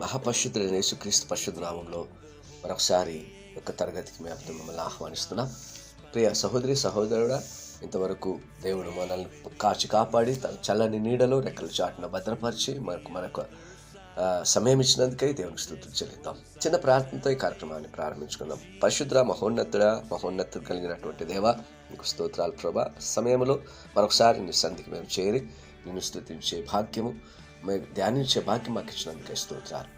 మహాపరిశుద్ధులైన యేసుక్రీస్తు పరిశుద్ధ నామంలో మరొకసారి యొక్క తరగతికి మేము మిమ్మల్ని ఆహ్వానిస్తున్నాం. ప్రియ సహోదరి సహోదరుడా ఇంతవరకు దేవుడు మనల్ని కాచి కాపాడి తన చల్లని నీడలో రెక్కలు చాటున భద్రపరిచి మనకు మనకు సమయం ఇచ్చినందుకై దేవునికి స్థుతులు చెల్లిద్దాం. చిన్న ప్రార్థనతో ఈ కార్యక్రమాన్ని ప్రారంభించుకుందాం. పరిశుద్ర మహోన్నతుడ మహోన్నతుడు కలిగినటువంటి దేవ నీకు స్తోత్రాలు ప్రభా. సమయంలో మరొకసారి నీ సంధికి మేము చేరి నిన్ను స్థుతించే భాగ్యము మేము ధ్యానించే భాగ్యం మాకు ఇచ్చినందుకే స్తోత్రాలు.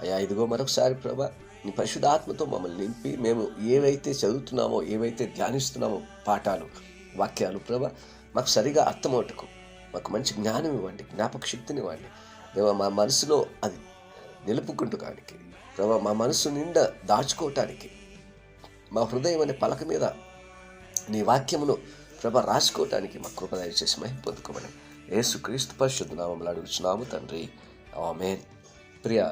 అయ్యా ఇదిగో మరొకసారి ప్రభా నీ పరిశుద్ధాత్మతో మమ్మల్ని నింపి మేము ఏవైతే చదువుతున్నామో ఏవైతే ధ్యానిస్తున్నామో పాఠాలు వాక్యాలు ప్రభా మాకు సరిగా అర్థమవుటకు మాకు మంచి జ్ఞానం ఇవ్వండి జ్ఞాపక శక్తిని ఇవ్వండి. మేము మా మనసులో అది నిలుపుకుంటుకానికి ప్రభా మా మనసు నిండా దాచుకోవటానికి మా హృదయం అనే పలక మీద నీ వాక్యమును ప్రభ రాసుకోవటానికి మా కృప దయచేసి మహిం పొందుకోమని యేసుక్రీస్తు పరిశుద్ధ నామంలో అడుగుచున్నాము తండ్రి. ఆమె ప్రియ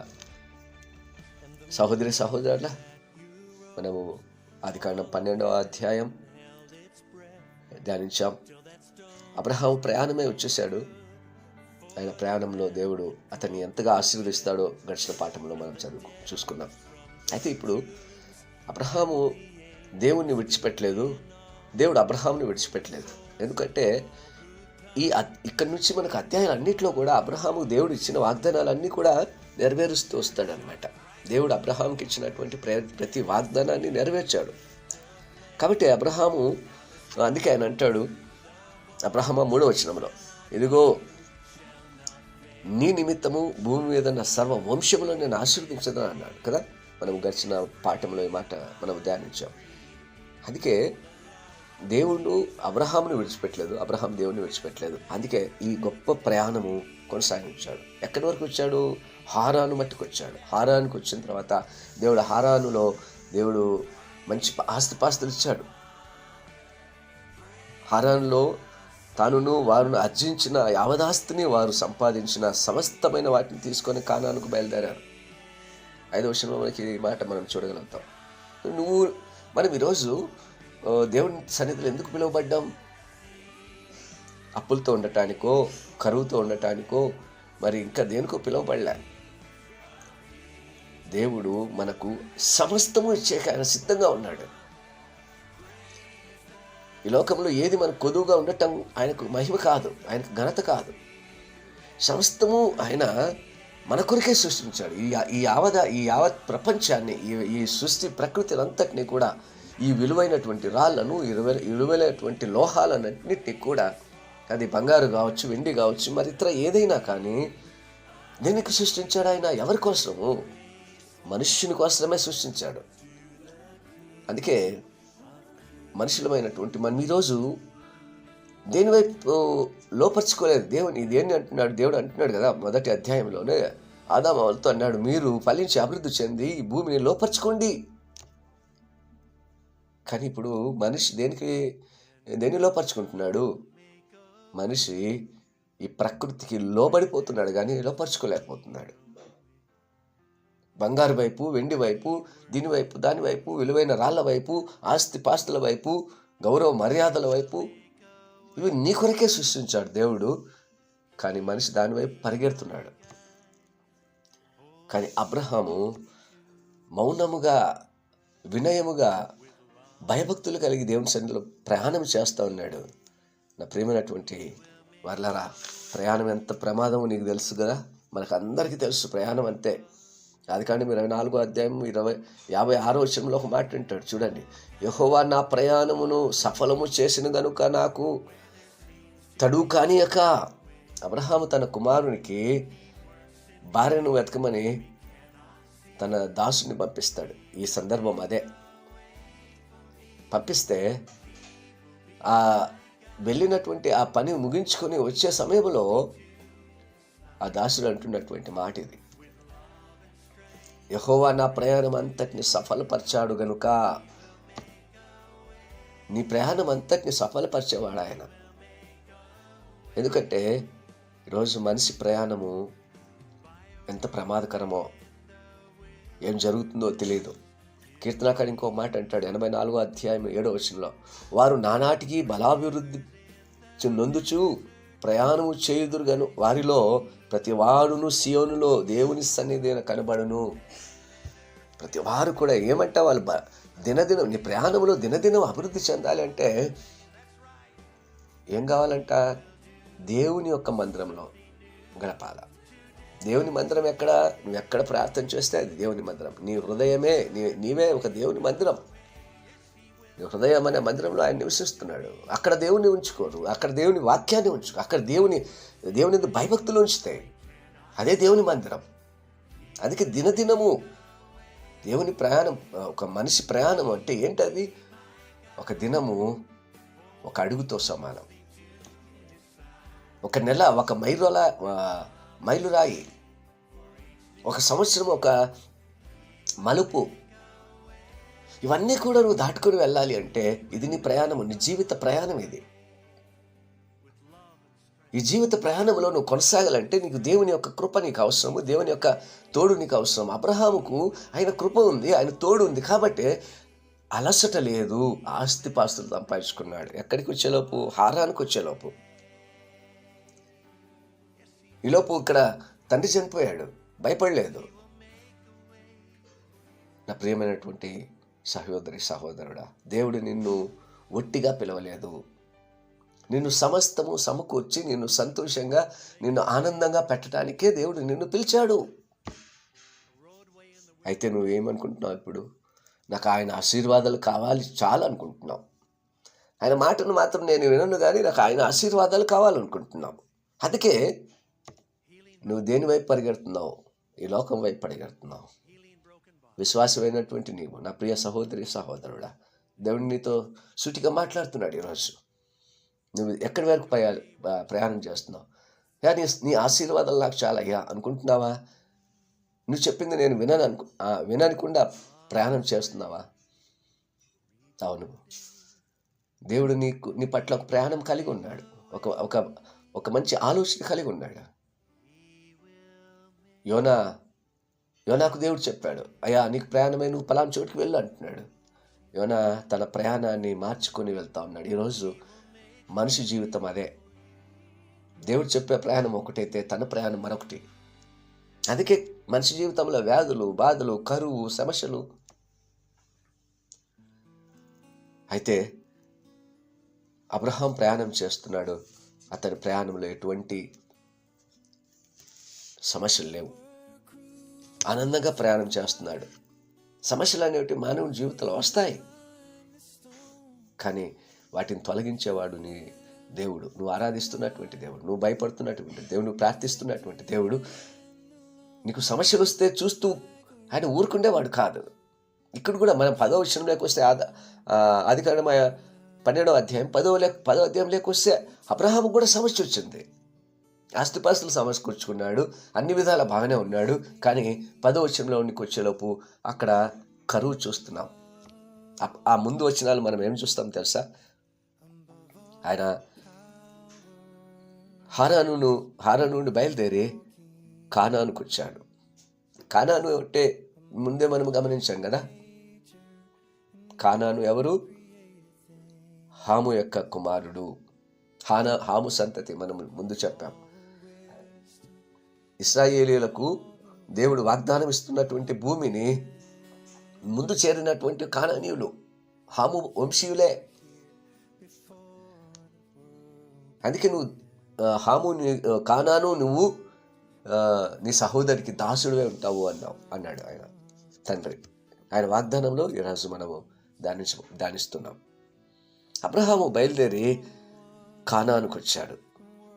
సహోదరి సహోదరుల మనము ఆది కారణం పన్నెండవ అధ్యాయం ధ్యానించాం. అబ్రహాం ప్రయాణమే వచ్చేసాడు ఆయన ప్రయాణంలో దేవుడు అతన్ని ఎంతగా ఆశీర్వదిస్తాడో గడిచిన పాఠంలో మనం చదువు చూసుకున్నాం అయితే ఇప్పుడు అబ్రహాము దేవుణ్ణి విడిచిపెట్టలేదు. దేవుడు అబ్రహాంని విడిచిపెట్టలేదు. ఎందుకంటే ఈ ఇక్కడ ఇక్కడి నుంచి మనకు అధ్యాయాలన్నింటిలో కూడా అబ్రహాము దేవుడు ఇచ్చిన వాగ్దానాలన్నీ కూడా నెరవేరుస్తూ వస్తాడనమాట దేవుడు అబ్రహాంకి ఇచ్చినటువంటి ప్రతి వాగ్దానాన్ని నెరవేర్చాడు. కాబట్టి అబ్రహాము అందుకే ఆయన అంటాడు అబ్రహమ మూడో వచనంలో ఇదిగో నీ నిమిత్తము భూమి మీద నా సర్వ వంశములను నేను ఆశీర్వదించదని అన్నాడు కదా. మనం గడిచిన పాఠంలో ఈ మాట మనం ధ్యానించాం. అందుకే దేవుడు అబ్రహాంను విడిచిపెట్టలేదు అబ్రహాం దేవుని విడిచిపెట్టలేదు. అందుకే ఈ గొప్ప ప్రయాణము కొనసాగించాడు. ఎక్కడి వరకు వచ్చాడు? హారాను మట్టుకు వచ్చాడు. హారానికి వచ్చిన తర్వాత దేవుడు హారానులో దేవుడు మంచి ఆస్తిపాస్తులు ఇచ్చాడు. హారాన్లో తనును వారును అర్జించిన యావదాస్తిని వారు సంపాదించిన సమస్తమైన వాటిని తీసుకొని కానానికి బయలుదేరారు. ఐదవ విషయంలో మనకి ఈ మాట మనం చూడగలుగుతాం. నువ్వు మనం ఈరోజు దేవుని సన్నిధిలో ఎందుకు పిలువబడ్డాం? అప్పులతో ఉండటానికో కరువుతో ఉండటానికో మరి ఇంకా దేనికో పిలువబడలే. దేవుడు మనకు సమస్తము ఇచ్చేక ఆయన సిద్ధంగా ఉన్నాడు. ఈ లోకంలో ఏది మనకు కొదువుగా ఉండటం ఆయనకు మహిమ కాదు ఆయనకు ఘనత కాదు. సమస్తము ఆయన మన కొరికే సృష్టించాడు. ఈ ఈ యావద ఈ యావత్ ప్రపంచాన్ని ఈ ఈ సృష్టి ప్రకృతిని అంతటినీ కూడా ఈ విలువైనటువంటి రాళ్ళను ఇరువై ఇరువైనటువంటి లోహాలన్నింటినీ కూడా అది బంగారు కావచ్చు వెండి కావచ్చు మరి ఇతర ఏదైనా కానీ దేనికి సృష్టించాడు ఆయన? ఎవరి కోసము? మనుష్యుని కోసమే సృష్టించాడు. అందుకే మనుషులమైనటువంటి మనం ఈరోజు దేనివైపు లోపరుచుకోలేదు? దేవుని దేన్ని అంటున్నాడు? దేవుడు అంటున్నాడు కదా మొదటి అధ్యాయంలోనే. ఆదామవలతో అన్నాడు మీరు ఫలించి అభివృద్ధి చెంది ఈ భూమిని లోపరుచుకోండి. కానీ ఇప్పుడు మనిషి దేనికి దేని లోపరుచుకుంటున్నాడు? మనిషి ఈ ప్రకృతికి లోబడిపోతున్నాడు కానీ లోపరుచుకోలేకపోతున్నాడు. బంగారు వైపు వెండి వైపు దీని వైపు దాని వైపు విలువైన రాళ్ళ వైపు ఆస్తి పాస్తుల వైపు గౌరవ మర్యాదల వైపు ఇవి నీ కొరకే సృష్టించాడు దేవుడు. కానీ మనిషి దానివైపు పరిగెడుతున్నాడు. కానీ అబ్రహాము మౌనముగా వినయముగా భయభక్తులు కలిగి దేవుని సన్నిధిలో ప్రయాణం చేస్తూ ఉన్నాడు. నా ప్రియమైనటువంటి వర్లరా ప్రయాణం ఎంత ప్రమాదమో నీకు తెలుసు కదా? మనకు అందరికీ తెలుసు ప్రయాణం అంతే. అది కానీ ఇరవై నాలుగో అధ్యాయం ఇరవై యాభై ఆరో విషయంలో ఒక మాట వింటాడు. చూడండి యహోవా నా ప్రయాణమును సఫలము చేసిన గనుక నాకు తడువు కానియక అబ్రహాము తన కుమారునికి భార్యను వెతకమని తన దాసుని పంపిస్తాడు. ఈ సందర్భం అదే. పంపిస్తే ఆ వెళ్ళినటువంటి ఆ పని ముగించుకొని వచ్చే సమయంలో ఆ దాసుడు అంటున్నటువంటి మాట ఇది. యహోవా నా ప్రయాణం అంతటిని సఫలపరిచాడు గనుక నీ ప్రయాణం అంతటిని సఫలపరిచేవాడు ఆయన. ఎందుకంటే ఈరోజు మనిషి ప్రయాణము ఎంత ప్రమాదకరమో ఏం జరుగుతుందో తెలియదు కీర్తనాకాడు ఇంకో మాట అంటాడు ఎనభై నాలుగో అధ్యాయం ఏడో వచనంలో. వారు నానాటికి బలాభివృద్ధి చు- నొందుచు ప్రయాణము చేయుదురుగాను వారిలో ప్రతి వారును సియోనులో దేవుని సన్నిధిన కనబడును. ప్రతి వారు కూడా ఏమంటే వాళ్ళు దినదినం నీ ప్రయాణంలో దినదినం అభివృద్ధి చెందాలి అంటే ఏం కావాలంట? దేవుని యొక్క మందిరంలో గడపాల దేవుని మందిరం ఎక్కడ? నువ్వు ఎక్కడ ప్రార్థన చేస్తే అది దేవుని మందిరం. నీ హృదయమే నీ నీవే ఒక దేవుని మందిరం. నీ హృదయం అనే మందిరంలో ఆయన నివసిస్తున్నాడు. అక్కడ దేవుని ఉంచుకోరు. అక్కడ దేవుని వాక్యాన్ని ఉంచుకో. అక్కడ దేవుని దేవుని భయభక్తులు ఉంచుతాయి అదే దేవుని మందిరం. అందుకే దినదినము దేవుని ప్రయాణం ఒక మనిషి ప్రయాణం అంటే ఏంటది? ఒక దినము ఒక అడుగుతో సమానం. ఒక నెల ఒక మైరోలా మైలురాయి. ఒక సంవత్సరం ఒక మలుపు. ఇవన్నీ కూడా నువ్వు దాటుకొని వెళ్ళాలి అంటే ఇది నీ ప్రయాణము నీ జీవిత ప్రయాణం ఇది. ఈ జీవిత ప్రయాణంలో నువ్వు కొనసాగాలంటే నీకు దేవుని యొక్క కృప నీకు అవసరము దేవుని యొక్క తోడు నీకు అవసరం అబ్రహాముకు ఆయన కృప ఉంది ఆయన తోడు ఉంది కాబట్టి అలసట లేదు. ఆస్తిపాస్తులు సంపాదించుకున్నాడు. ఎక్కడికి వచ్చేలోపు? హారానికి వచ్చేలోపు. ఈలోపు ఇక్కడ తండ్రి చనిపోయాడు. భయపడలేదు. నా ప్రియమైనటువంటి సహోదరి సహోదరుడా దేవుడు నిన్ను ఒట్టిగా పిలవలేదు. నిన్ను సమస్తము సమకూర్చి నిన్ను సంతోషంగా నిన్ను ఆనందంగా పెట్టడానికే దేవుడు నిన్ను పిలిచాడు. అయితే నువ్వు ఏమనుకుంటున్నావు ఇప్పుడు? నాకు ఆయన ఆశీర్వాదాలు కావాలి చాలు అనుకుంటున్నావు ఆయన మాటను మాత్రం నేను వినను కానీ నాకు ఆయన ఆశీర్వాదాలు కావాలనుకుంటున్నావు. అందుకే నువ్వు దేని వైపు పరిగెడుతున్నావు? ఈ లోకం వైపు పరిగెడుతున్నావు. విశ్వాసమైనటువంటి నీవు నా ప్రియ సహోదరి సహోదరుడా దేవుడు నీతో సూటిగా మాట్లాడుతున్నాడు ఈరోజు. నువ్వు ఎక్కడి వరకు ప్రయా ప్రయాణం చేస్తున్నావు? యా నీ నీ ఆశీర్వాదాలు నాకు చాలా అయ్యా అనుకుంటున్నావా? నువ్వు చెప్పింది నేను వినను అనుకు ఆ, ప్రయాణం చేస్తున్నావా? అవును. దేవుడు నీకు నీ పట్ల ఒక ప్రయాణం కలిగి ఉన్నాడు. ఒక ఒక ఒక మంచి ఆలోచన కలిగి ఉన్నాడు. యోనా యోనాకు దేవుడు చెప్పాడు అయ్యా నీకు ప్రయాణమై నువ్వు పలానా చోటుకి వెళ్ళు అంటున్నాడు. యోనా తన ప్రయాణాన్ని మార్చుకొని వెళ్తా ఉన్నాడు. ఈరోజు మనిషి జీవితం అదే. దేవుడు చెప్పే ప్రయాణం ఒకటైతే తన ప్రయాణం మరొకటి. అందుకే మనిషి జీవితంలో వ్యాధులు బాధలు కరువు సమస్యలు. అయితే అబ్రహాం ప్రయాణం చేస్తున్నాడు. అతని ప్రయాణంలో ఎటువంటి సమస్యలు లేవు. ఆనందంగా ప్రయాణం చేస్తున్నాడు. సమస్యలు అనేవి మానవుని జీవితంలో వస్తాయి. కానీ వాటిని తొలగించేవాడు నీ దేవుడు. నువ్వు ఆరాధిస్తున్నటువంటి దేవుడు. నువ్వు భయపడుతున్నటువంటి దేవుడు. నువ్వు ప్రార్థిస్తున్నటువంటి దేవుడు. నీకు సమస్యలు వస్తే చూస్తూ ఆయన ఊరుకుండేవాడు కాదు. ఇక్కడ కూడా మనం పదో విషయం లేకొస్తే ఆద పన్నెండవ అధ్యాయం పదో లేక పదో అధ్యాయం లేకొస్తే అబ్రహాం కూడా సమస్య వచ్చింది. ఆస్తిపాస్తులు సమస్కూర్చుకున్నాడు అన్ని విధాల బాగానే ఉన్నాడు. కానీ పదో వచనంలో ఉండికి వచ్చేలోపు అక్కడ కరువు చూస్తున్నాం. ఆ- ముందు వచనాలు మనం ఏం చూస్తాం తెలుసా? ఆయన హారాను హారాను బయలుదేరి కానానుకు వచ్చాడు. కానాను అంటే ముందే మనం గమనించాం కదా? కానాను ఎవరు? హాము యొక్క కుమారుడు. హానా హాము సంతతి మనం ముందు చెప్పాం. ఇస్రాయేలీలకు దేవుడు వాగ్దానం ఇస్తున్నటువంటి భూమిని ముందు చేరినటువంటి కాననీయులు హాము వంశీయులే. అందుకే నువ్వు హాము నీ- కానాను నువ్వు నీ సహోదరికి దాసుడివే ఉంటావు అన్నావు అన్నాడు ఆయన తండ్రి. ఆయన వాగ్దానంలో ఈరోజు మనము దాని ధ్యానిస్తున్నాం. అబ్రహాము బయలుదేరి కానానుకొచ్చాడు.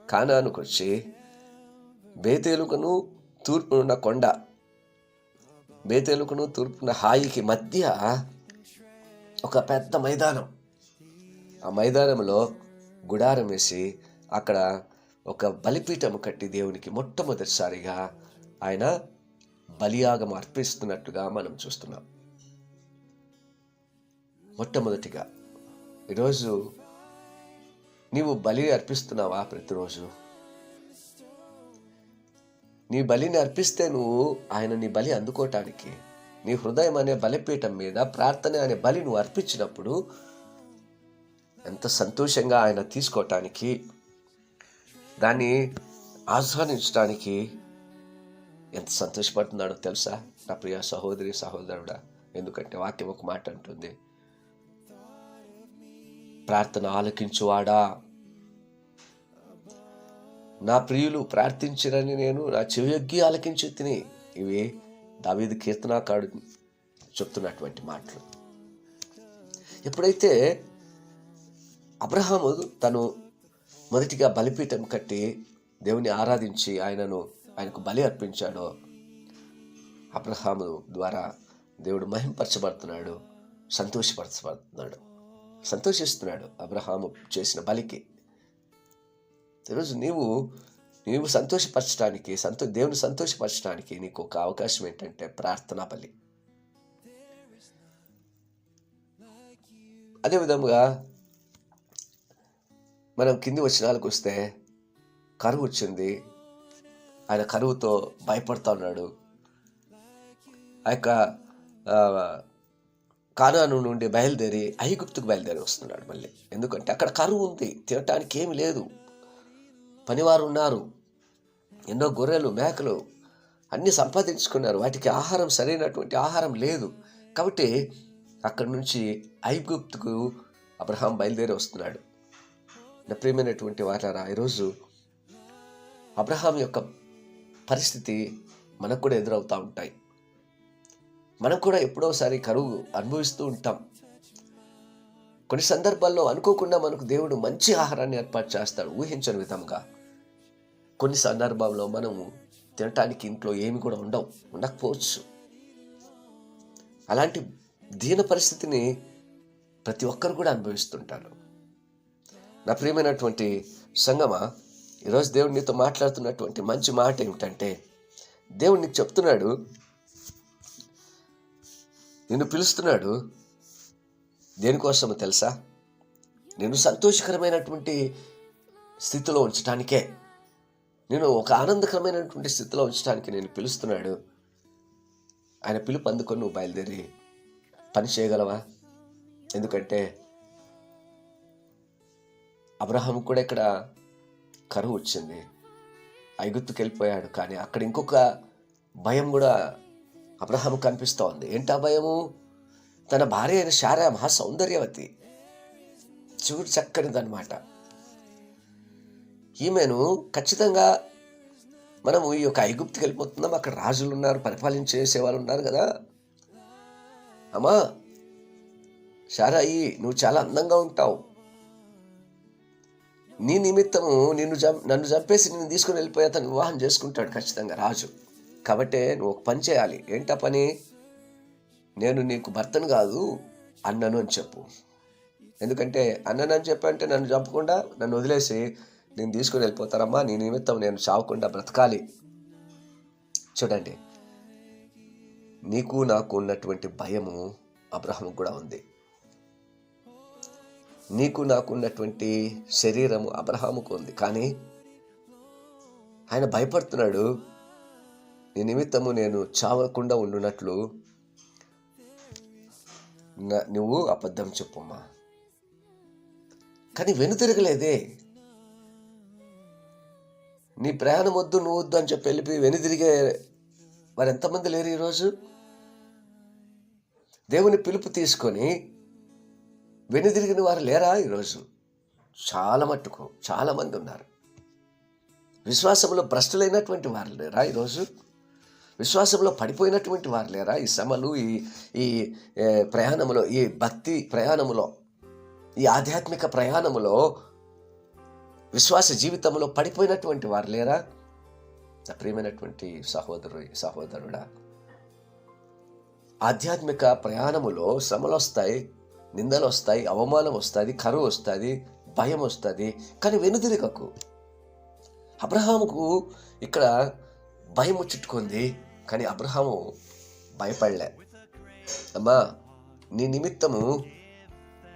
కానానుకొచ్చి వచ్చి బేతేలుకను తూర్పునున్న కొండ బేతేలుకను తూర్పున హాయికి మధ్య ఒక పెద్ద మైదానం. ఆ మైదానంలో గుడారం వేసి అక్కడ ఒక బలిపీఠం కట్టి దేవునికి మొట్టమొదటిసారిగా ఆయన బలియాగం అర్పిస్తున్నట్టుగా మనం చూస్తున్నాం. మొట్టమొదటిగా ఈరోజు నీవు బలి అర్పిస్తున్నావా ప్రతిరోజు? నీ బలిని అర్పిస్తే నువ్వు ఆయన నీ బలి అందుకోవటానికి నీ హృదయం అనే బలిపీఠం మీద ప్రార్థన అనే బలి నువ్వు అర్పించినప్పుడు ఎంత సంతోషంగా ఆయన తీసుకోవటానికి దాన్ని ఆస్వాదించడానికి ఎంత సంతోషపడుతున్నాడో తెలుసా? నా ప్రియ సహోదరి సహోదరుడా ఎందుకంటే వాక్యం ఒక మాట అంటుంది ప్రార్థన ఆలకించువాడా? నా ప్రియులు ప్రార్థించిరని నేను నా చెవియొగ్గి ఆలకించి తిని ఇవి దావీది కీర్తనాకాడు చెప్తున్నటువంటి మాటలు. ఎప్పుడైతే అబ్రహాము తను మొదటిగా బలిపీఠం కట్టి దేవుని ఆరాధించి ఆయనను ఆయనకు బలి అర్పించాడో అబ్రహాము ద్వారా దేవుడు మహింపరచబడుతున్నాడు సంతోషపరచబడుతున్నాడు సంతోషిస్తున్నాడు అబ్రహాము చేసిన బలికి. ఈరోజు నీవు నీవు సంతోషపరచడానికి సంతో దేవుని సంతోషపరచడానికి నీకు ఒక అవకాశం ఏంటంటే ప్రార్థనా బలి. అదేవిధంగా మనం కింది వచనాలకు వస్తే కరువు వచ్చింది ఆయన కరువుతో భయపడుతూ ఉన్నాడు. ఆ యొక్క కానాను నుండి బయలుదేరి ఐగుప్తుకు బయలుదేరి వస్తున్నాడు మళ్ళీ. ఎందుకంటే అక్కడ కరువు ఉంది తినటానికి ఏమి లేదు. పనివారు ఉన్నారు ఎన్నో గొర్రెలు మేకలు అన్నీ సంపాదించుకున్నారు. వాటికి ఆహారం సరైనటువంటి ఆహారం లేదు. కాబట్టి అక్కడి నుంచి ఐగుప్తుకు అబ్రహాం బయలుదేరి వస్తున్నాడు. నా ప్రియమైనటువంటి వాటారా ఈరోజు అబ్రహాం యొక్క పరిస్థితి మనకు కూడా ఎదురవుతూ ఉంటాయి. మనం కూడా ఎప్పుడోసారి కరువు అనుభవిస్తూ ఉంటాం. కొన్ని సందర్భాల్లో అనుకోకుండా మనకు దేవుడు మంచి ఆహారాన్ని ఏర్పాటు చేస్తాడు. ఊహించని విధంగా కొన్ని సందర్భాల్లో మనము తినటానికి ఇంట్లో ఏమి కూడా ఉండవు ఉండకపోవచ్చు. అలాంటి దీన పరిస్థితిని ప్రతి ఒక్కరు కూడా అనుభవిస్తుంటారు. నా ప్రియమైనటువంటి సంగమ ఈరోజు దేవుడు నీతో మాట్లాడుతున్నటువంటి మంచి మాట ఏమిటంటే దేవుడు నీకు చెప్తున్నాడు నిన్ను పిలుస్తున్నాడు దేనికోసమో తెలుసా? నేను సంతోషకరమైనటువంటి స్థితిలో ఉంచటానికే. నేను ఒక ఆనందకరమైనటువంటి స్థితిలో ఉంచడానికి నేను పిలుస్తున్నాడు. ఆయన పిలుపు అందుకొని నువ్వు బయలుదేరి పని చేయగలవా? ఎందుకంటే అబ్రహం కూడా ఇక్కడ కరువు వచ్చింది. ఐగుత్తుకు వెళ్ళిపోయాడు. కానీ అక్కడ ఇంకొక భయం కూడా అబ్రహాం కనిపిస్తూ ఉంది. ఏంటా భయము? తన భార్య అయిన శారా మహా సౌందర్యవతి. చూడు చక్కనిదనమాట ఈమెను ఖచ్చితంగా మనము ఈ యొక్క ఐగుప్తికి వెళ్ళిపోతున్నాం. అక్కడ రాజులు ఉన్నారు పరిపాలించేసే వాళ్ళు ఉన్నారు కదా. అమ్మా శారాయి నువ్వు చాలా అందంగా ఉంటావు. నీ నిమిత్తము నిన్ను జం నన్ను చంపేసి నిన్ను తీసుకుని వెళ్ళిపోయి అతను వివాహం చేసుకుంటాడు ఖచ్చితంగా రాజు. కాబట్టి నువ్వు ఒక పని చేయాలి. ఏంటా పని? నేను నీకు భర్తను కాదు అన్నను అని చెప్పు. ఎందుకంటే అన్నను అని చెప్పంటే నన్ను చంపకుండా నన్ను వదిలేసి నేను తీసుకుని వెళ్ళిపోతారమ్మా నీ నిమిత్తం నేను చావకుండా బ్రతకాలి. చూడండి నీకు నాకు ఉన్నటువంటి భయము అబ్రహంకు కూడా ఉంది. నీకు నాకు ఉన్నటువంటి శరీరము అబ్రహాముకు ఉంది. కానీ ఆయన భయపడుతున్నాడు. నీ నిమిత్తము నేను చావకుండా ఉండునట్లు నువ్వు అబద్ధం చెప్పుమ్మా కానీ వెనుతిరగలేదే. నీ ప్రయాణం వద్దు నువ్వు వద్దు అని చెప్పి వెళ్ళిపోయి వెనుదిరిగే మరి ఎంతమంది లేరు ఈరోజు? దేవుని పిలుపు తీసుకొని వెనుదిరిగిన వారు లేరా ఈరోజు? చాలా మట్టుకు చాలామంది ఉన్నారు. విశ్వాసంలో భ్రష్టులైనటువంటి వారు లేరా ఈరోజు? విశ్వాసంలో పడిపోయినటువంటి వారు లేరా ఈ శ్రమలు ఈ ఈ ప్రయాణములో ఈ భక్తి ప్రయాణములో ఈ ఆధ్యాత్మిక ప్రయాణములో? విశ్వాస జీవితంలో పడిపోయినటువంటి వారు లేరా? నా ప్రియమైనటువంటి సహోదరు సహోదరుడా ఆధ్యాత్మిక ప్రయాణములో శ్రమలు వస్తాయి నిందలు వస్తాయి అవమానం వస్తుంది కరువు వస్తుంది భయం వస్తుంది కానీ వెనుదిరగకు. అబ్రహాముకు ఇక్కడ భయం చుట్టుకుంది కానీ అబ్రహాము భయపడలే. అమ్మా నీ నిమిత్తము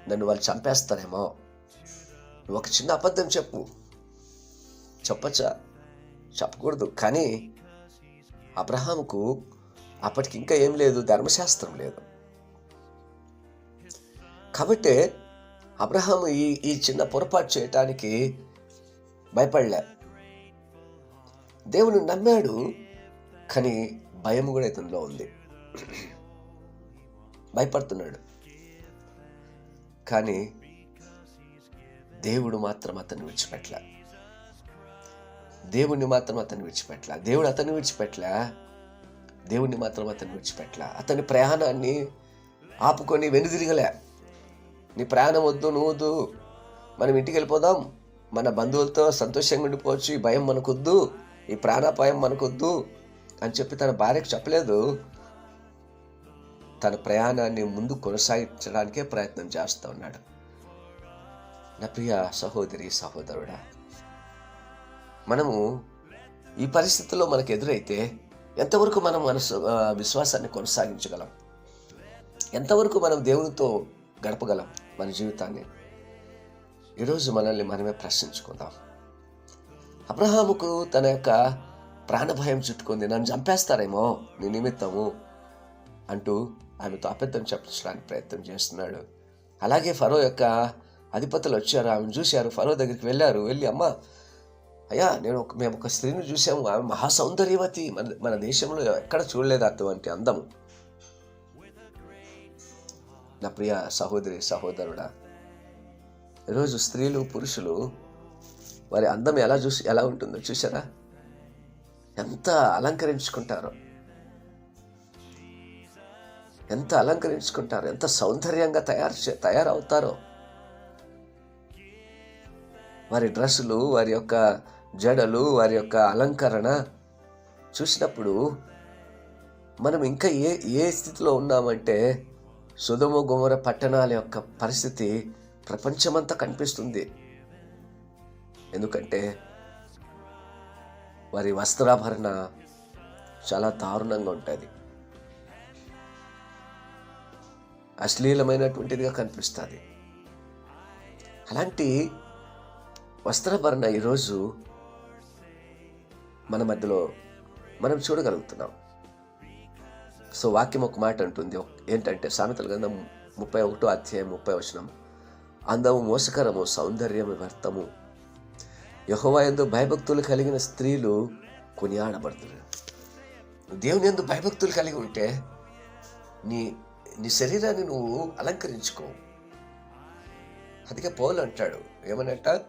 నన్ను వాళ్ళు చంపేస్తారేమో. నువ్వు ఒక చిన్న అబద్ధం చెప్పు. చెప్పచ్చా? చెప్పకూడదు. కానీ అబ్రహాముకు అప్పటికి ఇంకా ఏం లేదు ధర్మశాస్త్రం లేదు. కాబట్టి అబ్రహాము ఈ ఈ చిన్న పొరపాటు చేయటానికి భయపడలే. దేవుని నమ్మాడు కానీ భయం కూడా ఇతనిలో ఉంది. భయపడుతున్నాడు. కానీ దేవుడు మాత్రం అతన్ని విడిచిపెట్టలే. దేవుణ్ణి మాత్రం అతన్ని విడిచిపెట్టలే. దేవుడు అతన్ని విడిచిపెట్టలే. దేవుణ్ణి మాత్రం అతన్ని విడిచిపెట్టలే. అతని ప్రయాణాన్ని ఆపుకొని వెనుదిరగలే. నీ ప్రయాణం వద్దు నువ్వు మనం ఇంటికి వెళ్ళిపోదాం. మన బంధువులతో సంతోషంగా ఉండిపోవచ్చు. ఈ భయం మనకొద్దు. ఈ ప్రాణాపాయం మనకొద్దు అని చెప్పి తన భార్యకు చెప్పలేదు. తన ప్రయాణాన్ని ముందు కొనసాగించడానికే ప్రయత్నం చేస్తూ ఉన్నాడు. నా ప్రియ సహోదరి సహోదరుడా మనము ఈ పరిస్థితుల్లో మనకు ఎదురైతే ఎంతవరకు మనం మన విశ్వాసాన్ని కొనసాగించగలం? ఎంతవరకు మనం దేవునితో గడపగలం మన జీవితాన్ని? ఈరోజు మనల్ని మనమే ప్రశ్నించుకుందాం. అబ్రహాముకు తన యొక్క ప్రాణభయం చుట్టుకుంది నన్ను చంపేస్తారేమో నీ నిమిత్తము అంటూ ఆమెతో అబద్ధం చెప్పించడానికి ప్రయత్నం చేస్తున్నాడు. అలాగే ఫరో యొక్క అధిపతులు వచ్చారు ఆమెను చూశారు ఫరో దగ్గరికి వెళ్ళారు వెళ్ళి అమ్మ అయ్యా నేను ఒక మేము ఒక స్త్రీని చూసాము ఆమె మహా సౌందర్యవతి మన మన దేశంలో ఎక్కడ చూడలేదు అటువంటి అందం నా ప్రియ సహోదరి సహోదరుడా ఈరోజు స్త్రీలు పురుషులు వారి అందం ఎలా చూసి ఎలా ఉంటుందో చూసారా ఎంత అలంకరించుకుంటారో. ఎంత అలంకరించుకుంటారో ఎంత సౌందర్యంగా తయారు చే తయారవుతారో. వారి డ్రెస్సులు వారి యొక్క జడలు వారి యొక్క అలంకరణ చూసినప్పుడు మనం ఇంకా ఏ ఏ స్థితిలో ఉన్నామంటే సుధమ గుమర పట్టణాల యొక్క పరిస్థితి ప్రపంచమంతా కనిపిస్తుంది. ఎందుకంటే వారి వస్త్రాభరణ చాలా దారుణంగా ఉంటుంది. అశ్లీలమైనటువంటిదిగా కనిపిస్తుంది. అలాంటి వస్త్రభరణ ఈరోజు మన మధ్యలో మనం చూడగలుగుతున్నాం. సో వాక్యం ఒక మాట అంటుంది. ఏంటంటే సామెతల గ్రంథం ముప్పై ఒకటో అధ్యాయం ముప్పై వచనం. అందము మోసకరము సౌందర్యము వ్యర్థము. యహోవా ఎందు భయభక్తులు కలిగిన స్త్రీలు కొనియాడబడుతున్నారు దేవుని ఎందు భయభక్తులు కలిగి ఉంటే నీ నీ శరీరాన్ని నువ్వు అలంకరించుకో. అందుకే పౌలు అంటాడు ఏమనంట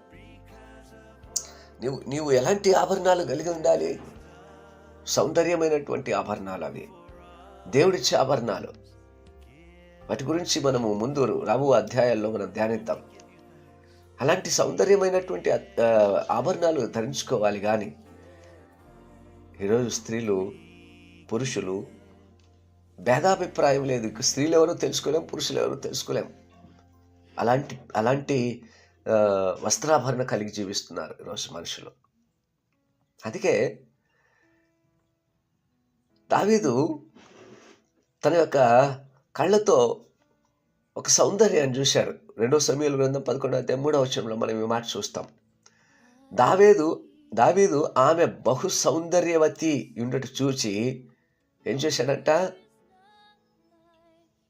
నీవు నీవు ఎలాంటి ఆభరణాలు కలిగి ఉండాలి? సౌందర్యమైనటువంటి ఆభరణాలు అవి. దేవుడిచ్చే ఆభరణాలు. వాటి గురించి మనము ముందు రాబో అధ్యాయాల్లో మనం ధ్యానిద్దాం. అలాంటి సౌందర్యమైనటువంటి ఆభరణాలు ధరించుకోవాలి కానీ ఈరోజు స్త్రీలు పురుషులు భేదాభిప్రాయం లేదు. స్త్రీలు ఎవరో తెలుసుకోలేం పురుషులు ఎవరో తెలుసుకోలేం. అలాంటి అలాంటి వస్త్రాభరణ కలిగి జీవిస్తున్నారు ఈరోజు మనుషులు. అందుకే దావీదు తన యొక్క కళ్ళతో ఒక సౌందర్యాన్ని చూశారు రెండో సమయంలో గ్రంథం పదకొండవ అధ్యాయం మూడవ వచనంలో మనం ఈ మాట చూస్తాం. దావేదు దావీదు ఆమె బహు సౌందర్యవతి ఉండట చూచి ఏం చేశాడంట?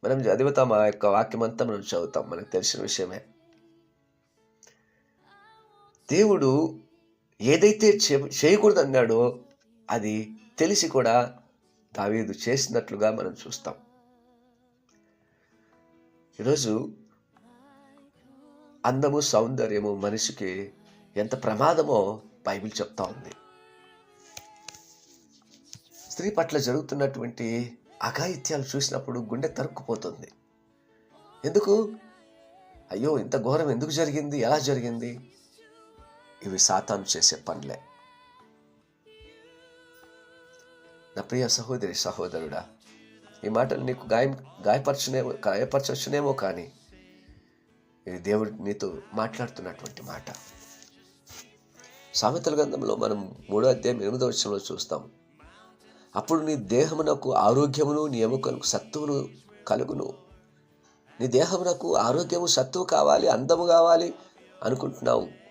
మనం చదువుతాం ఆ యొక్క వాక్యం అంతా మనం చదువుతాం మనకు తెలిసిన విషయమే. దేవుడు ఏదైతే చే- చేయకూడదన్నాడో అది తెలిసి కూడా దావీదు చేసినట్లుగా మనం చూస్తాం. ఈరోజు అందము సౌందర్యము మనిషికి ఎంత ప్రమాదమో బైబిల్ చెప్తా ఉంది. స్త్రీ పట్ల జరుగుతున్నటువంటి అఘాయిత్యాలు చూసినప్పుడు గుండె తరుక్కుపోతుంది. ఎందుకు? అయ్యో ఇంత ఘోరం ఎందుకు జరిగింది? ఎలా జరిగింది? ఇవి సాతాను చేసే పనులే. నా ప్రియ సహోదరి సహోదరుడా ఈ మాటలు నీకు గాయం గాయపరచునేమో గాయపరచచ్చునేమో కానీ ఇది దేవుడు నీతో మాట్లాడుతున్నటువంటి మాట. సామెతల గ్రంథంలో మనం మూడో అధ్యాయం ఎనిమిదో వచ్చంలో చూస్తాం అప్పుడు నీ దేహమునకు ఆరోగ్యమును నీ ఎముకలకు సత్తువును కలుగును. నీ దేహమునకు ఆరోగ్యము సత్తువు కావాలి అందము కావాలి అనుకుంటున్నావు.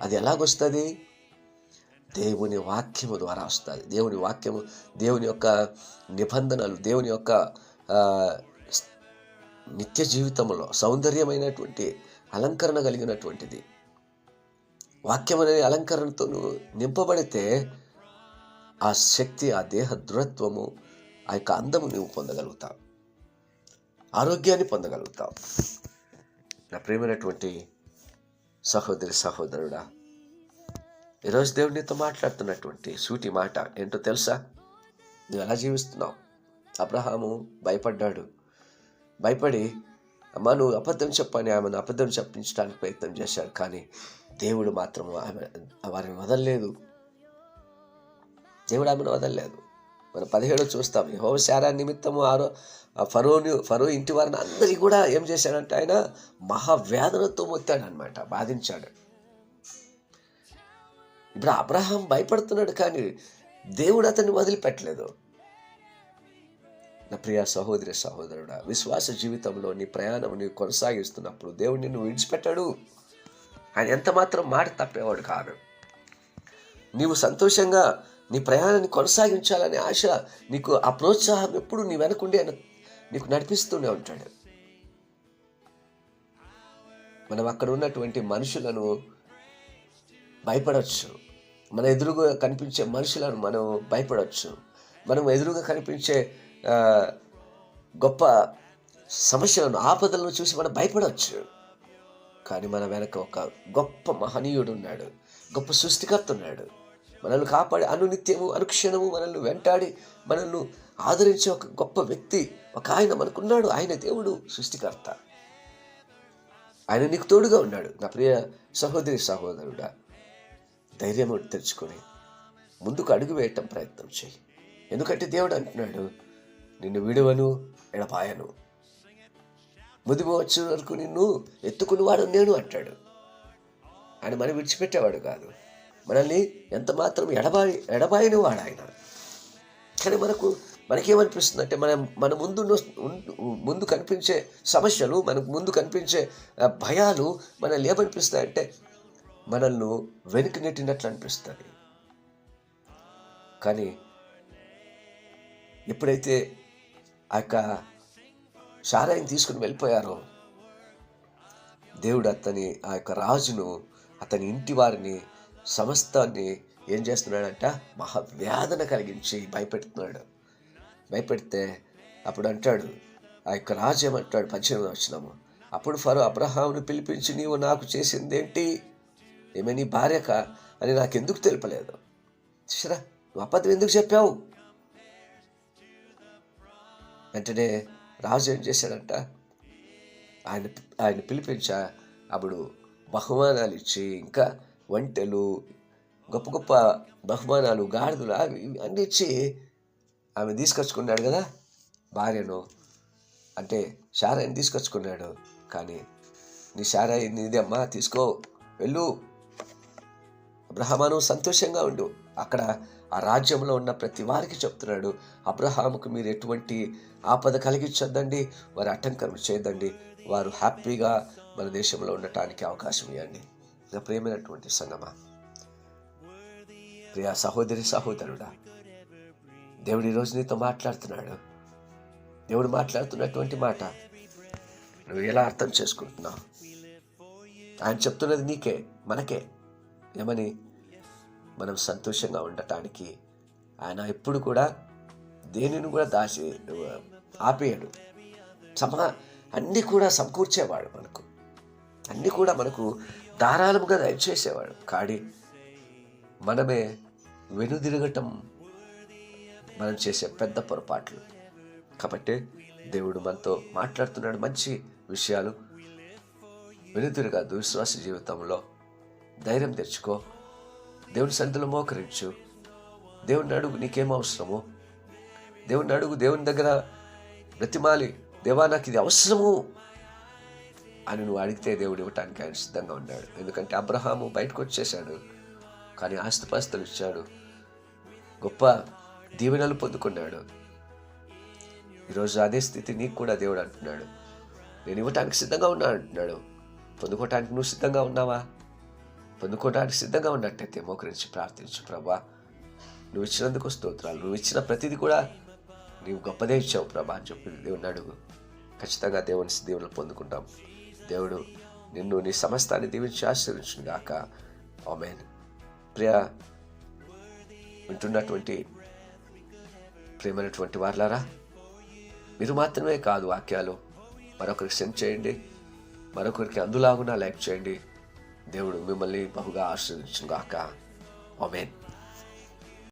అది ఎలాగొస్తుంది? దేవుని వాక్యము ద్వారా వస్తుంది. దేవుని వాక్యము దేవుని యొక్క నిబంధనలు దేవుని యొక్క నిత్య జీవితంలో సౌందర్యమైనటువంటి అలంకరణ కలిగినటువంటిది. వాక్యం అనే అలంకరణతో నింపబడితే ఆ శక్తి ఆ దేహ దృఢత్వము ఆ యొక్క అందము నువ్వు పొందగలుగుతావు. ఆరోగ్యాన్ని పొందగలుగుతావు. నా ప్రేమైనటువంటి సహోదరి సహోదరుడా ఈరోజు దేవుడు నీతో మాట్లాడుతున్నటువంటి సూటి మాట ఏంటో తెలుసా? నువ్వు ఎలా జీవిస్తున్నావు? అబ్రహాము భయపడ్డాడు. భయపడి అమ్మ నువ్వు అబద్ధం చెప్పని ఆమెను అబద్ధం చెప్పించడానికి ప్రయత్నం చేశాడు కానీ దేవుడు మాత్రం ఆమె వారిని వదలలేదు. దేవుడు ఆమెను వదలలేదు. మన పదిహేడు చూస్తాం. యహో శారా నిమిత్తము ఆరో ఆ ఫరోని ఫరో ఇంటి వారిని అందరికీ కూడా ఏం చేశాడంటే ఆయన మహావేదనతో మొత్తాడనమాట బాధించాడు. ఇప్పుడు అబ్రహాం భయపడుతున్నాడు కానీ దేవుడు అతన్ని వదిలిపెట్టలేదు. నా ప్రియ సహోదరి సహోదరుడా విశ్వాస జీవితంలో నీ ప్రయాణం నీవు కొనసాగిస్తున్నప్పుడు దేవుడు నిన్ను విడిచిపెట్టాడు. ఆయన ఎంత మాత్రం మాట తప్పేవాడు కాదు. నీవు సంతోషంగా నీ ప్రయాణాన్ని కొనసాగించాలనే ఆశ నీకు ఆ ప్రోత్సాహం ఎప్పుడు నీ వెనకుండి ఆయన నీకు నడిపిస్తూనే ఉంటాడు. మనం అక్కడ ఉన్నటువంటి మనుషులను భయపడవచ్చు మన ఎదురుగా కనిపించే మనుషులను మనం భయపడవచ్చు మనం ఎదురుగా కనిపించే గొప్ప సమస్యలను ఆపదలను చూసి మనం భయపడవచ్చు కానీ మన వెనక ఒక గొప్ప మహనీయుడు ఉన్నాడు. గొప్ప సృష్టికర్త ఉన్నాడు. మనల్ని కాపాడి అనునిత్యము అనుక్షణము మనల్ని వెంటాడి మనల్ని ఆదరించే ఒక గొప్ప వ్యక్తి ఒక ఆయన మనకున్నాడు. ఆయన దేవుడు సృష్టికర్త. ఆయన నీకు తోడుగా ఉన్నాడు. నా ప్రియ సహోదరి సహోదరుడా ధైర్యం తెరుచుకొని ముందుకు అడుగు వేయటం ప్రయత్నం చేయి. ఎందుకంటే దేవుడు అంటున్నాడు నిన్ను విడువను ఎడపాయను ముదిమి వచ్చే వరకు నిన్ను ఎత్తుకునేవాడు నేను అంటాడు. ఆయన మనం విడిచిపెట్టేవాడు కాదు. మనల్ని ఎంత మాత్రం ఎడబాయి ఎడబాయిన వాడు ఆయన. కానీ మనకు మనకేమనిపిస్తుంది అంటే మనం మన ముందు ముందు కనిపించే సమస్యలు మనకు ముందు కనిపించే భయాలు మనల్ని ఏమనిపిస్తాయంటే మనల్ని వెనుక నెట్టినట్లు అనిపిస్తుంది కానీ ఎప్పుడైతే ఆ యొక్క సారాయిని తీసుకుని వెళ్ళిపోయారో దేవుడు అతని ఆ యొక్క రాజును అతని ఇంటి వారిని సమస్తాన్ని ఏం చేస్తున్నాడంట? మహావ్యాధన కలిగించి భయపెడుతున్నాడు. భయపెడితే అప్పుడు అంటాడు ఆ యొక్క రాజు ఏమంటాడు పద్దెనిమిది వచ్చినాము అప్పుడు ఫరో అబ్రహామును పిలిపించి నీవు నాకు చేసిందేంటి? ఏమే నీ భార్యక? అని నాకెందుకు తెలిపలేదు? చూసారా నువ్వు అబద్ధం ఎందుకు చెప్పావు? వెంటనే రాజు ఏం చేశాడంట ఆయన ఆయన పిలిపించా అప్పుడు బహుమానాలు ఇచ్చి ఇంకా వంటలు గొప్ప గొప్ప బహుమానాలు గాడిదలు అవి ఇవి అన్నీ ఇచ్చి ఆమె తీసుకొచ్చుకున్నాడు కదా భార్యను. అంటే శారాయిని తీసుకొచ్చుకున్నాడు. కానీ నీ షారాయి నీదే అమ్మా తీసుకో వెళ్ళు. అబ్రహామాను సంతోషంగా ఉండు. అక్కడ ఆ రాజ్యంలో ఉన్న ప్రతి వారికి చెప్తున్నాడు. అబ్రహాముకు మీరు ఎటువంటి ఆపద కలిగించొద్దండి. వారి ఆటంకం చేయొద్దండి వారు హ్యాపీగా మన దేశంలో ఉండటానికి అవకాశం ఇవ్వండి. నా ప్రేమైనటువంటి సంగమా. ప్రియా సహోదరి సహోదరుడా దేవుడు ఈరోజు నీతో మాట్లాడుతున్నాడు. దేవుడు మాట్లాడుతున్నటువంటి మాట నువ్వు ఎలా అర్థం చేసుకుంటున్నావు? ఆయన చెప్తున్నది నీకే మనకే. ఏమని? మనం సంతోషంగా ఉండటానికి ఆయన ఎప్పుడు కూడా దేనిని కూడా దాచి ఆపేయడు. సమా అన్నీ కూడా సమకూర్చేవాడు మనకు. అన్నీ కూడా మనకు ధారాళముగా దయచేసేవాడు. కాడి మనమే వెనుదిరగటం మనం చేసే పెద్ద పొరపాట్లు. కాబట్టి దేవుడు మనతో మాట్లాడుతున్నాడు. మంచి విషయాలు వెనుదిరగా విశ్వాస జీవితంలో ధైర్యం తెచ్చుకో. దేవుని సంతలో మోకరించు. దేవుని అడుగు నీకేం అవసరమో? దేవుని అడుగు దేవుని దగ్గర బ్రతిమాలి. దేవా నాకు ఇది అవసరము. అని నువ్వు అడిగితే దేవుడు ఇవ్వటానికి ఆయన సిద్ధంగా ఉన్నాడు. ఎందుకంటే అబ్రహాము బయటకు వచ్చేసాడు కానీ ఆస్తిపాస్తులు ఇచ్చాడు. గొప్ప దీవెనలు పొందుకున్నాడు. ఈరోజు అదే స్థితి నీకు కూడా దేవుడు అంటున్నాడు. నేను ఇవ్వటానికి సిద్ధంగా ఉన్నా అంటున్నాడు. పొందుకోవటానికి నువ్వు సిద్ధంగా ఉన్నావా? పొందుకోవడానికి సిద్ధంగా ఉన్నట్టయితే మోకరించి ప్రార్థించు ప్రభా. నువ్వు ఇచ్చినందుకు స్తోత్రాలు. నువ్వు ఇచ్చిన ప్రతిదీ కూడా నీవు గొప్పదే ఇచ్చావు ప్రభా అని చెప్పి దేవుని అడుగు. ఖచ్చితంగా దేవుని దేవుని పొందుకుంటాం. దేవుడు నిన్ను నీ సమస్తాన్ని దీవించి ఆశీర్వించును గాక ఆమెన్. ప్రియ వింటున్నటువంటి ప్రేమైనటువంటి వార్లారా మీరు మాత్రమే కాదు వాక్యాలు మరొకరికి సెండ్ చేయండి మరొకరికి అందులాగునా లైక్ చేయండి. దేవుడు మిమ్మల్ని బహుగా ఆశీర్వదించుగాక ఆమెన్.